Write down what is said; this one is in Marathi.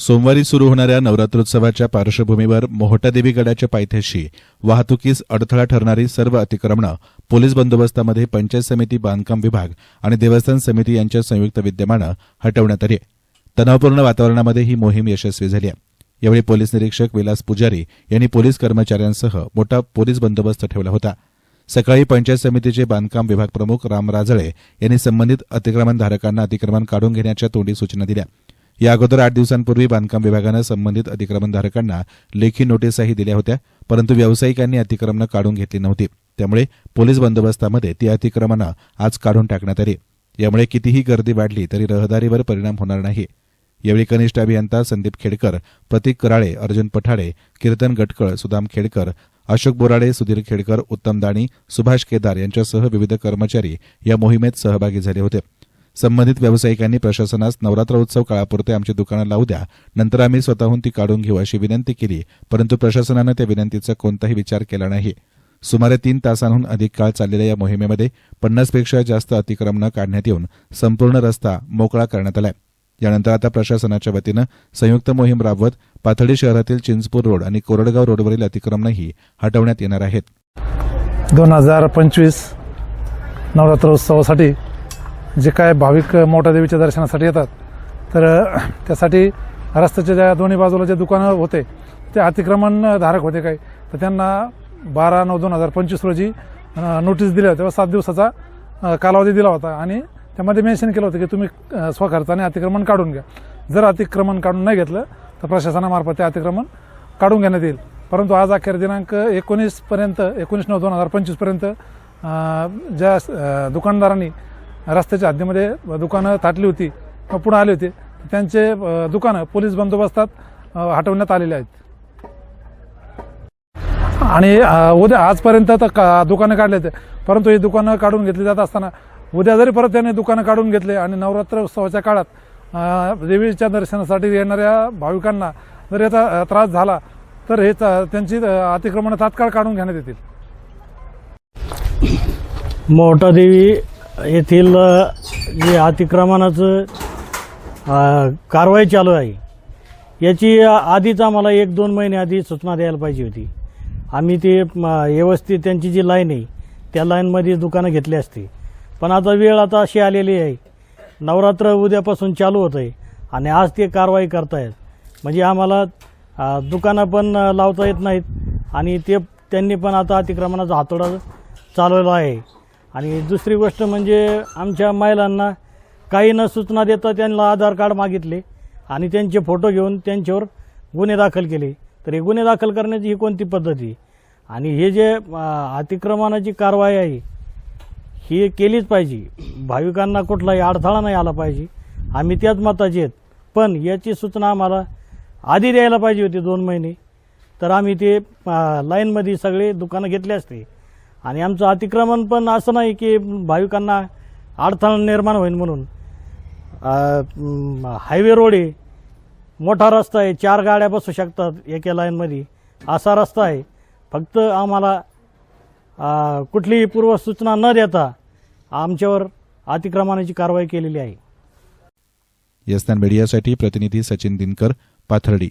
सोमवारी सुरू होणाऱ्या नवरात्रोत्सवाच्या पार्श्वभूमीवर मोहटादेवी गडाच्या पायथ्याशी वाहतुकीस अडथळा ठरणारी सर्व अतिक्रमणं पोलीस बंदोबस्तामध्ये पंचायत समिती बांधकाम विभाग आणि देवस्थान समिती यांच्या संयुक्त विद्यमानं हटवण्यात आली तणावपूर्ण वातावरणामध्ये ही मोहीम यशस्वी झाली आहे. यावेळी पोलीस निरीक्षक विलास पुजारी यांनी पोलीस कर्मचाऱ्यांसह मोठा पोलीस बंदोबस्त ठेवला होता. सकाळी पंचायत समितीचे बांधकाम विभाग प्रमुख राम राजळे यांनी संबंधित अतिक्रमणधारकांना अतिक्रमण काढून घेण्याच्या तोंडी सूचना दिल्या. या अगोदर आठ दिवसांपूर्वी बांधकाम विभागानं संबंधित अतिक्रमणधारकांना लेखी नोटीसही दिल्या होत्या परंतु व्यावसायिकांनी अतिक्रमणं काढून घेतली नव्हती. त्यामुळे पोलीस बंदोबस्तामध्ये ती अतिक्रमणं आज काढून टाकण्यात आली. यामुळे कितीही गर्दी वाढली तरी रहदारीवर परिणाम होणार नाही. यावेळी कनिष्ठ अभियंता संदीप खेडकर प्रतीक कराळे अर्जुन पठाडे कीर्तन गटकळ सुदाम खेडकर अशोक बोराडे सुधीर खेडकर उत्तम दाणी सुभाष केदार यांच्यासह विविध कर्मचारी या मोहिमेत सहभागी झाले होते. संबंधित व्यावसायिकांनी प्रशासनास नवरात्र उत्सव काळापुरते आमची दुकानं लावू द्या. नंतर आम्ही स्वतःहून ती काढून घेऊ अशी विनंती केली. परंतु प्रशासनानं त्या विनंतीचा कोणताही विचार केला नाही. सुमारे तीन तासांहून अधिक काळ चाललेल्या या मोहिमेमध्ये पन्नासपेक्षा जास्त अतिक्रमणं काढण्यात येऊन संपूर्ण रस्ता मोकळा करण्यात आलाय. यानंतर आता प्रशासनाच्या वतीनं संयुक्त मोहीम राबवत पाथडी शहरातील चिंचपूर रोड आणि कोरडगाव रोडवरील अतिक्रमणही हटवण्यात येणार आहेत. दोन हजार पंचवीस नवरात्रोत्सवासाठी जे काय भाविक मोठ्या देवीच्या दर्शनासाठी येतात तर त्यासाठी रस्त्याच्या ज्या दोन्ही बाजूला जे दुकानं होते ते अतिक्रमण धारक होते काही. तर त्यांना बारा नऊ दोन हजार पंचवीस रोजी नोटीस दिल्या तेव्हा सात दिवसाचा कालावधी दिला होता. आणि त्यामध्ये मेन्शन केलं होतं की तुम्ही स्वखर्चाने अतिक्रमण काढून घ्या. जर अतिक्रमण काढून नाही घेतलं तर प्रशासनामार्फत ते अतिक्रमण काढून घेण्यात येईल. परंतु आज अखेर दिनांक एकोणीसपर्यंत एकोणीस नऊ दोन हजार पंचवीसपर्यंत ज्या दुकानदारांनी रस्त्याच्या हद्दीमध्ये दुकानं थाटली होती पुढे आले होते. त्यांचे दुकानं पोलीस बंदोबस्तात हटवण्यात आलेले आहेत. आणि उद्या आजपर्यंत तर का दुकानं काढले होते. परंतु ही दुकानं काढून घेतली जात असताना उद्या जरी परत त्यांनी दुकानं काढून घेतले आणि नवरात्र उत्सवाच्या काळात देवीच्या दर्शनासाठी येणाऱ्या भाविकांना जर याचा त्रास झाला तर हे त्यांची अतिक्रमणं तात्काळ काढून घेण्यात येतील. मोहटादेवी येथील जे अतिक्रमणाचं कारवाई चालू आहे याची आधीच आम्हाला एक दोन महिने आधी सूचना द्यायला पाहिजे होती. आम्ही ते व्यवस्थित त्यांची जी लाईन आहे त्या लाईनमध्ये दुकानं घेतली असती. पण आता वेळ आता अशी आलेली आहे. नवरात्र उद्यापासून चालू होत आहे आणि आज ते कारवाई करतायत. म्हणजे आम्हाला दुकानं पण लावता येत नाहीत आणि ते त्यांनी पण आता अतिक्रमणाचा हातोडा चालवला आहे. आणि दुसरी गोष्ट म्हणजे आमच्या महिलांना काही न सूचना देता त्यांना आधार कार्ड मागितले आणि त्यांचे फोटो घेऊन त्यांच्यावर गुन्हे दाखल केले. तर हे गुन्हे दाखल करण्याची ही कोणती पद्धती आणि हे जे अतिक्रमणाची कारवाई आहे ही केलीच पाहिजे. भाविकांना कुठलाही अडथळा नाही आला पाहिजे. आम्ही त्याच मताचे आहेत. पण याची सूचना आम्हाला आधी द्यायला पाहिजे होती दोन महिने. तर आम्ही ते लाईनमध्ये सगळे दुकानं घेतले असते. आणि आमचं अतिक्रमण पण असं नाही की भाविकांना अडथळा निर्माण होईल म्हणून. हायवे रोड आहे. मोठा रस्ता आहे. चार गाड्या बसू शकतात एका लाईनमध्ये असा रस्ता आहे. फक्त आम्हाला कुठलीही पूर्वसूचना न देता आमच्यावर अतिक्रमणाची कारवाई केलेली आहे. यस्तान मीडियासाठी प्रतिनिधी सचिन दिनकर पाथर्डी.